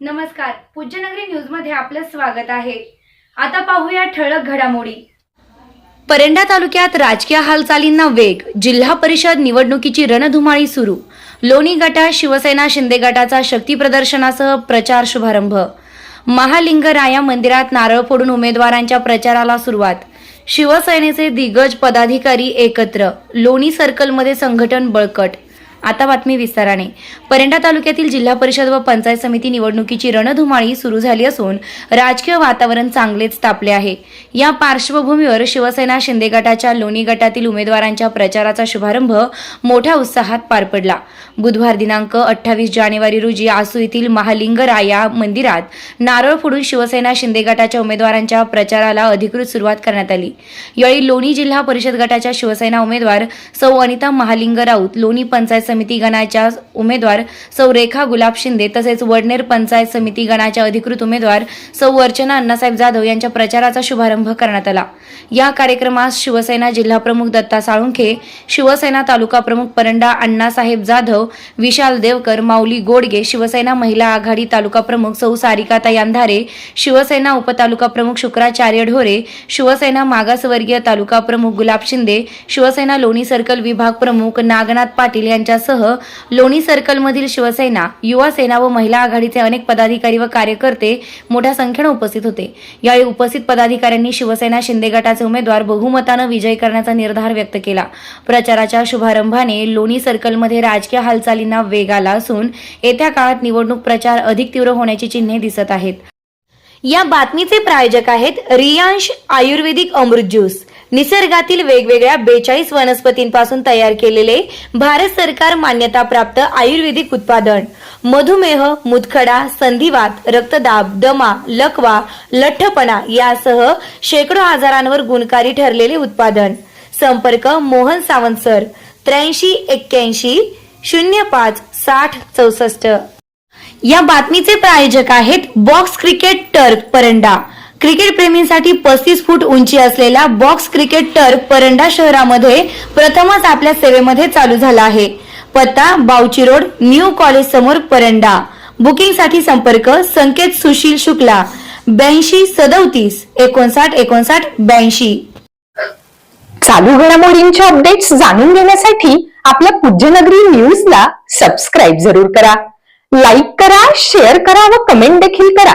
नमस्कार. पूज्यनगरी न्यूजमध्ये आपलं स्वागत आहे. आता पाहूया ठळक घडामोडी. परंडा तालुक्यात राजकीय हालचालींना वेग जिल्हा परिषद निवडणुकीची रणधुमाळी सुरू. लोणी गटात शिवसेना शिंदे गटाचा शक्ती प्रदर्शनासह प्रचार शुभारंभ. महालिंगराया मंदिरात नारळ फोडून उमेदवारांच्या प्रचाराला सुरुवात. शिवसेनेचे दिग्गज पदाधिकारी एकत्र. लोणी सर्कलमध्ये संघटन बळकट. आता बातमी विस्ताराने. परंडा तालुक्यातील जिल्हा परिषद व पंचायत समिती निवडणुकीची रणधुमाळी सुरू झाली असून राजकीय वातावरण चांगलेच तापले आहे. या पार्श्वभूमीवर शिवसेना शिंदे गटाच्या लोणी गटातील उमेदवारांच्या प्रचाराचा शुभारंभ मोठ्या उत्साहात पार पडला. बुधवार दिनांक अठ्ठावीस जानेवारी रोजी आसू येथील महालिंगराया मंदिरात नारळ फोडून शिवसेना शिंदे गटाच्या उमेदवारांच्या प्रचाराला अधिकृत सुरुवात करण्यात आली. यावेळी लोणी जिल्हा परिषद गटाच्या शिवसेना उमेदवार सौ अनिता महालिंग राऊत लोणी पंचायत समिती गणाच्या उमेदवार सौ रेखा गुलाब शिंदे तसेच वडनेर पंचायत समिती गणाच्या अधिकृत उमेदवार सौ अर्चना अण्णासाहेब जाधव यांच्या प्रचाराचा शुभारंभ करण्यात आला. या कार्यक्रमात शिवसेना जिल्हाप्रमुख दत्ता साळुंखे शिवसेना तालुका प्रमुख परंडा अण्णासाहेब जाधव विशाल देवकर माऊली गोडगे शिवसेना महिला आघाडी तालुका प्रमुख सौ सारिकाताई अंधारे शिवसेना उपतालुका प्रमुख शुक्राचार्य ढोरे शिवसेना मागासवर्गीय तालुका प्रमुख गुलाब शिंदे शिवसेना लोणी सर्कल विभाग प्रमुख नागनाथ पाटील यांच्या यांच्यासह लोणी सर्कलमधील शिवसेना युवा सेना व महिला आघाडीचे अनेक पदाधिकारी व कार्यकर्ते मोठ्या संख्येनं उपस्थित होते. यावेळी उपस्थित पदाधिकाऱ्यांनी शिवसेना शिंदे गटाचे उमेदवार बहुमतानं विजयी करण्याचा निर्धार व्यक्त केला. प्रचाराच्या शुभारंभाने लोणी सर्कलमध्ये राजकीय हालचालींना वेग आला असून येत्या काळात निवडणूक प्रचार अधिक तीव्र होण्याची चिन्हे दिसत आहेत. या बातमीचे प्रायोजक आहेत रियांश आयुर्वेदिक अमृत ज्यूस. निसर्गातील वेगवेगळ्या बेचाळीस वनस्पतींपासून तयार केलेले भारत सरकार मान्यताप्राप्त आयुर्वेदिक उत्पादन. मधुमेह मुतखडा संधिवात रक्तदाब दमा लकवा लठ्ठपणा यासह शेकडो आजारांवर गुणकारी ठरलेले उत्पादन. संपर्क मोहन सावंत सर त्र्याऐंशी एक्क्याऐंशी शून्य पाच साठ चौसष्ट. या बातमीचे प्रायोजक आहेत box cricket turf Paranda. Cricket प्रेमींसाठी पस्तीस फूट उंची असलेला बॉक्स क्रिकेट टर्फ परंडा शहरामध्ये प्रथमच आपल्या सेवेमध्ये चालू झाला आहे. पत्ता बावची रोड न्यू कॉलेज समोर परंडा. बुकिंगसाठी संपर्क संकेत सुशील शुक्ला. ब्याऐंशी सदोतीस एकोणसाठ एकोणसाठ ब्याऐंशी. चालू घडामोडींच्या अपडेट्स जाणून घेण्यासाठी आपल्या पूज्यनगरी न्यूजला सबस्क्राईब जरूर करा. लाईक करा शेअर करा व कमेंट देखील करा.